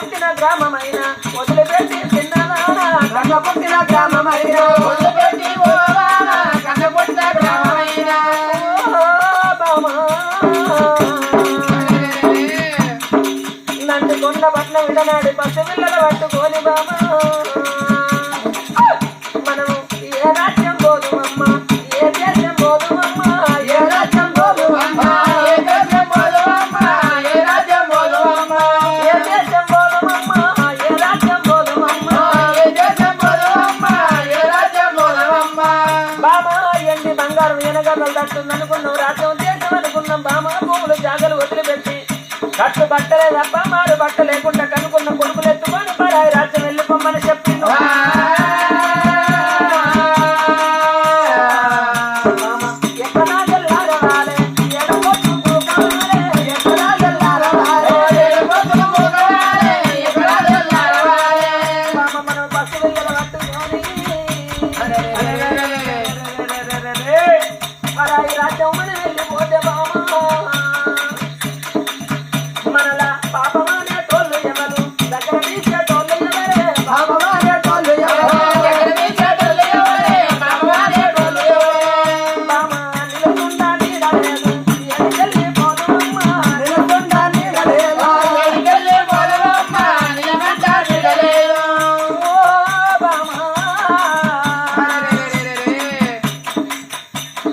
పుట్టిన గ్రామమైన వదిలిపెట్టి చిన్ననానా కన్న పుట్టిన గ్రామమైన. వదిలిపెట్టి కన్న పుట్టిన గ్రామమైన. నంది కొండ పట్ల విడనాడి పసి పిల్లలు పట్టుకొని బట్టలే తప్ప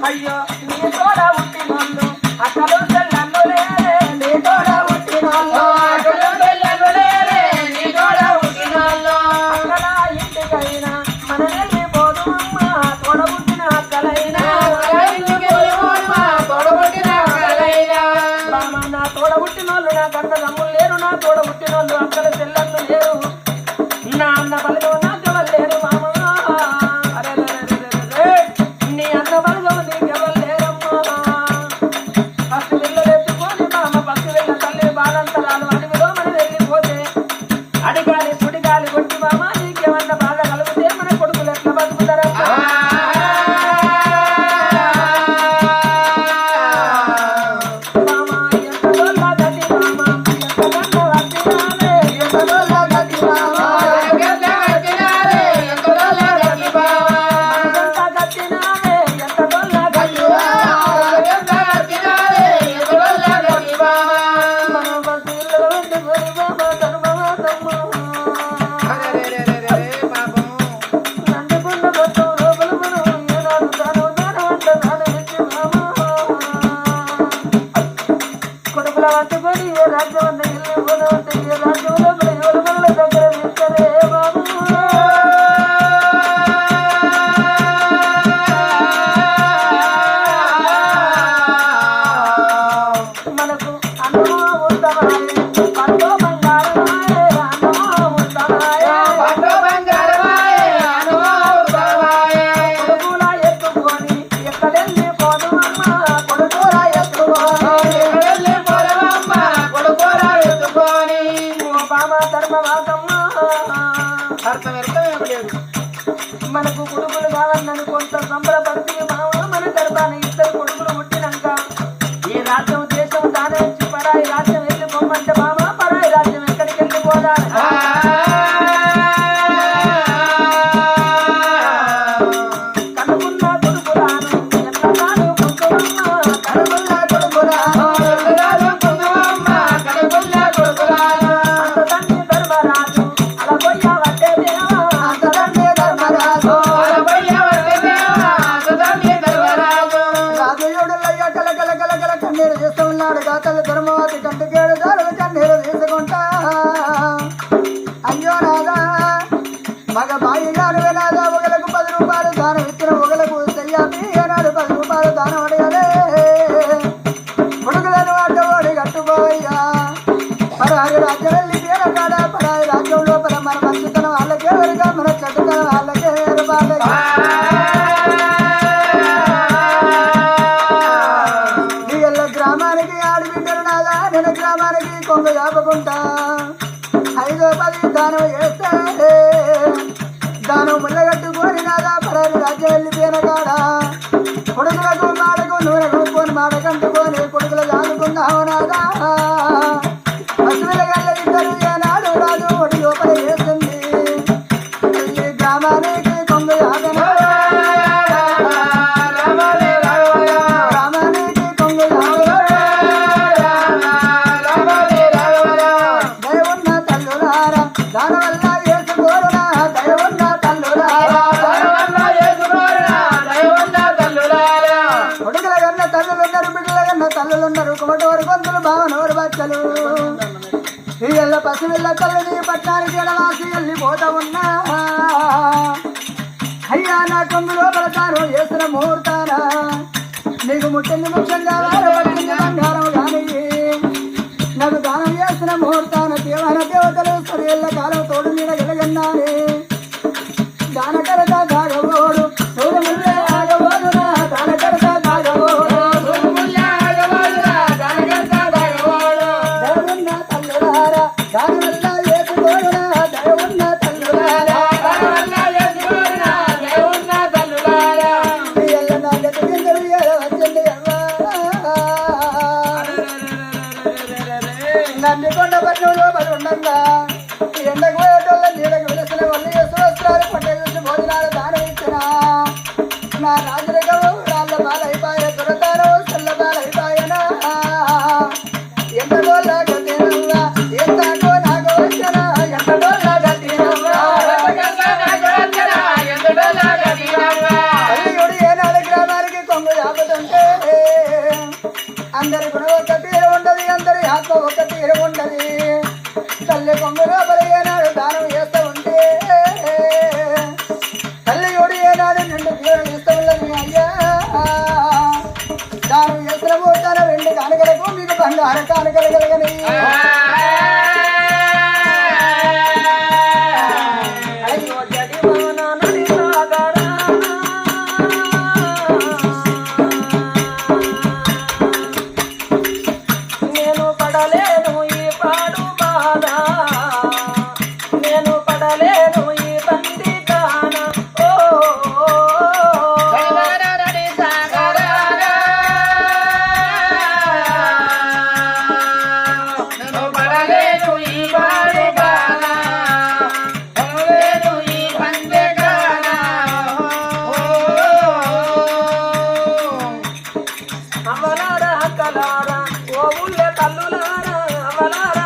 అయ్యో నీ కూడా పుట్టినోళ్ళు అసలు భవ భవ మనకు గురువులు కావాలని కొంత సంబరపడ దానం అడగలే కొడుకులను అడ్డవాడి కట్టుబోయ్యా పరాయి రాజ్యాలల్లి పేర కాడ పరాయి రాజ్యం లోపల మన మంచితనం వాళ్ళకే వరిగా మన వాళ్ళకే వేరు గ్రామానికి ఆడబిడ్డలు నాదా నేను గ్రామానికి కొంగ యాపకుంటా ఐదో పది దానం చేస్తే. దానం ముళ్ళగట్టుకోని నాదా పరాయి రాజ్యాలు వెళ్ళిపోయిన కాడా. మాట కంటుకొని కొడుకులు దానుకున్నావు నాదా పిల్లలు పసిపిల్ల తల్లిని పట్టానికి ఎడవాసి వెళ్ళిపోతా ఉన్నా అయ్యా నా కొంగు లోపల వేసిన చేసిన నీకు ముట్టింది ముఖ్యంగా బంగారం కానీ నాకు దానం చేసిన ముహూర్తాన దేవన దేవతలు సరేళ్ళ కాలం తోడు మీద ఎలగన్నానే దానక గ్రామానికి అందరి గుణం ఒక తీరు ఉండదు అందరి ఆత్మ ఒక తీరు ఉండదు. తల్లి కొంగు లోపల ఏనాడు దానం చేస్తూ ఉంటే తల్లి తల్లియుడు ఏనాడు నిండు తీరం ఇస్తూ ఉన్నది అయ్యా. దానం చేసిన మూర్తాన వెండి కానుకలకు మీకు బంగారు కానుకలు కలగని palabras.